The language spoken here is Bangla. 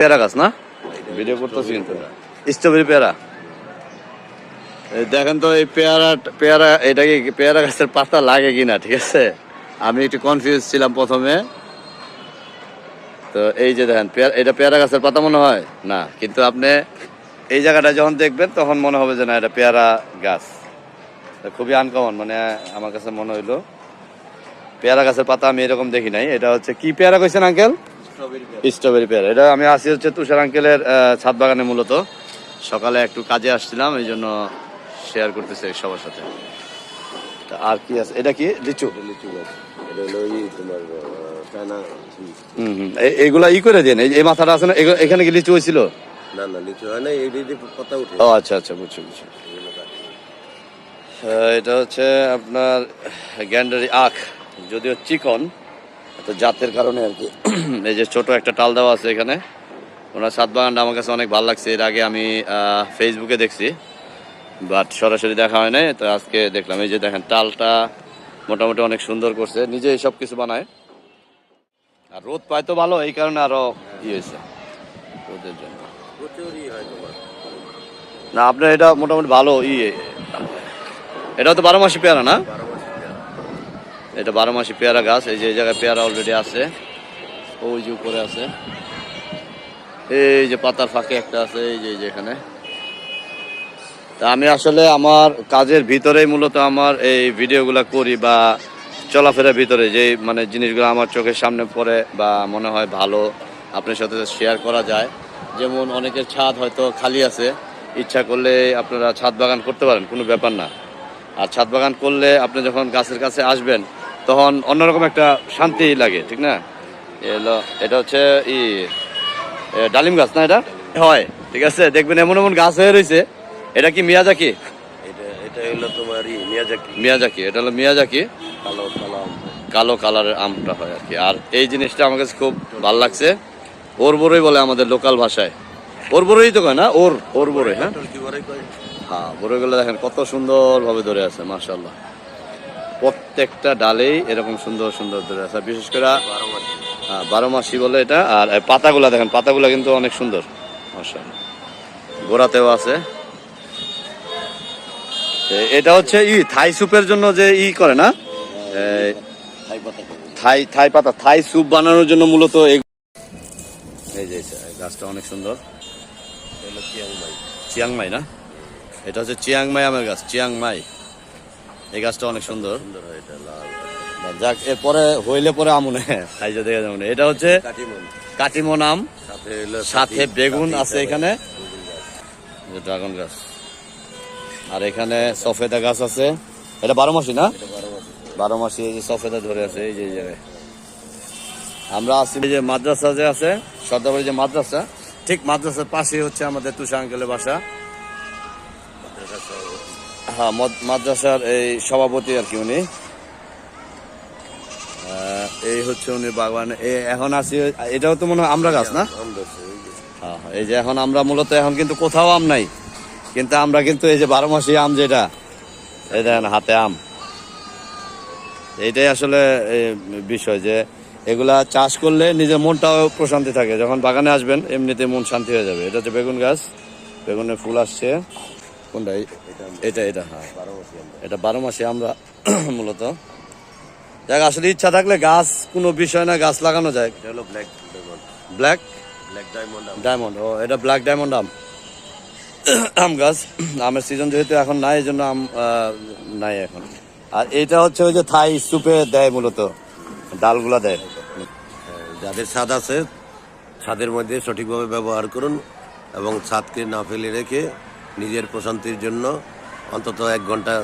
পেয়ারা গাছ না? ভিডিও করতেছি কিন্তু। স্ট্রবেরি পেয়ারা? দেখেন তো এই পেয়ারা পেয়ারা এটা কি পেয়ারা গাছের পাতা লাগে কিনা ঠিক আছে? আমি একটু কনফিউজ ছিলাম প্রথমে। তো এই যে দেখেন পেয়ারা এটা পেয়ারা গাছের পাতা মনে হয়? না কিন্তু আপনি এই জায়গাটা যখন দেখবেন তখন মনে হবে যে না এটা পেয়ারা গাছ। খুবই আনকমন মানে আমার কাছে মনে হইল। পেয়ারা গাছের পাতা আমি এরকম দেখি নাই। এটা হচ্ছে কি পেয়ারা কইছেন আঙ্কেল স্ট্রবেরি পেয়ারা এটা আমি আসি হচ্ছে তুষার আঙ্কেলের ছাদ বাগানে মূলত। সকালে একটু কাজে আসছিলাম এই জন্য শেয়ার করতেছি সবার সাথে। তা আর কি আছে? এটা কি? লিচু? লিচু গাছ। এটা হলো ওই তোমার আহ, চায়না হুম। হুম হুম। এ- এইগুলা ই করে দেন। এই মাথাটা আছে না? এখানে কি লিচু হয়েছিল? না না লিচু হয় না পাতা উঠে। ও আচ্ছা আচ্ছা বুঝছি বুঝছি। এটা হচ্ছে আপনার গ্যান্ডারি আখ যদিও চিকন তো জাতের কারণে আর কি। এই যে ছোট একটা টাল দেওয়া আছে এখানে। ওনার সাত বাগানটা আমার কাছে অনেক ভালো লাগছে। এর আগে আমি ফেসবুকে দেখছি বাট সরাসরি দেখা হয় নাই। তো আজকে দেখলাম এই যে দেখেন টালটা মোটামুটি অনেক সুন্দর করছে। নিজে সব কিছু বানায়। আর রোদ পায় তো ভালো এই কারণে আরও ই হয়েছে রোদের জন্য। না আপনার এটা মোটামুটি ভালো ই এটা তো বারো মাসি পেয়ারা না। এটা বারো মাসি পেয়ারা গাছ, এই যে এই জায়গায় পেয়ারা অলরেডি আছে। ওই যে উপরে আছে। এই যে পাতার ফাঁকে একটা আছে, এই যে এখানে। তা আমি আসলে আমার কাজের ভিতরেই মূলত আমার এই ভিডিওগুলো করি বা চলাফেরার ভিতরে যে মানে জিনিসগুলো আমার চোখের সামনে পড়ে বা মনে হয় ভালো আপনার সাথে শেয়ার করা যায়। যেমন অনেকের ছাদ হয়তো খালি আছে, ইচ্ছা করলে আপনারা ছাদ বাগান করতে পারেন, কোনো ব্যাপার না। আর ছাদ বাগান করলে আপনি যখন গাছের কাছে আসবেন তখন অন্যরকম একটা শান্তি লাগে ঠিক না? এটা হচ্ছে ই ডালিম গাছ না এটা? হয়। ঠিক আছে দেখবেন এমন এমন গাছ হয়ে রয়েছে। এটা কি মিয়াজাকি? এটা এটা হলো তোমার মিয়াজাকি। মিয়াজাকি এটা হলো মিয়াজাকি। কালো কালো কালো কালারের আমটা হয় আর কি। আর এই জিনিসটা আমার কাছে খুব ভালো লাগছে। ওর বড়ই বলে আমাদের লোকাল ভাষায়। ওর বড়ই তো কয় না? ওর ওর বড়ই হ্যাঁ? কি বলে কয়? হ্যাঁ দেখেন কত সুন্দরভাবে ধরে আছে মাশাল্লাহ প্রত্যেকটা ডালেই এরকম সুন্দর সুন্দর ধরে আছে। বিশেষ করে বারো মাসি বলে এটা, আর পাতাগুলা দেখেন, পাতাগুলা কিন্তু অনেক সুন্দর। গোড়াতেও আছে। এটা হচ্ছে ই, থাই স্যুপের জন্য যে ই করে না। থাই থাই পাতা, থাই স্যুপ বানানোর জন্য মূলত এই যে গাছটা অনেক সুন্দর। চিয়াংমাই। চিয়াংমাই না? এটা হচ্ছে চিয়াংমাই আমের গাছ, চিয়াংমাই। এই গাছটা অনেক সুন্দর। সুন্দর হয় এটা লাল যাক এরপরে হইলে পরে আমুনে। দেখে যেমন এটা হচ্ছে কাটিমন। আম সাথে বেগুন আছে এখানে। ড্রাগন গাছ। আর এখানে সফেদা গাছ আছে। এটা বারো মাসি না? বারো মাসি। এই যে সফেদা ধরে আছে এই যে এই জায়গায়। আমরা আছি এই যে মাদ্রাসা যে আছে সর্দাবাড়ি যে মাদ্রাসা ঠিক মাদ্রাসার পাশে হচ্ছে আমাদের তুষা আঙ্কেলের বাসা। হ্যাঁ মাদ্রাসার এই সভাপতি আর কি উনি। এই হচ্ছে উনি বাগান। এখন আছি এটাও তো মনে হয় আমরা গাছ না? আম ধরছে, ওই যে। হ্যাঁ, এই যে এখন আমরা মূলত এখন কিন্তু কোথাও আম নাই। কিন্তু আমরা কিন্তু এই যে বারো মাসি আম যেটা এই দেখেন হাতে আম। এইটাই আসলে বিষয় যে এগুলা চাষ করলে নিজের মনটাও প্রশান্তি থাকে। যখন বাগানে আসবেন এমনিতে মন শান্তি হয়ে যাবে। এটা হচ্ছে বেগুন গাছ। বেগুনের ফুল আসছে। কোনটা? এটা এটা হ্যাঁ। এটা বারো মাসে আমরা মূলত। দেখ আসলে ইচ্ছা থাকলে গাছ কোনো বিষয় না গাছ লাগানো যায়। এটা হলো black diamond black black diamond. Diamond ও এটা ব্ল্যাক ডায়মন্ড আম। আম গাছ। আমের সিজন যেহেতু এখন নাই এই জন্য আম নাই এখন। আর এটা হচ্ছে ওই যে থাই স্যুপে দেয় মূলত। ডালগুলা দেয়। যাদের ছাদ আছে ছাদের মধ্যে সঠিকভাবে ব্যবহার করুন এবং ছাদকে না ফেলে রেখে নিজের প্রশান্তির জন্য অন্তত এক ঘণ্টা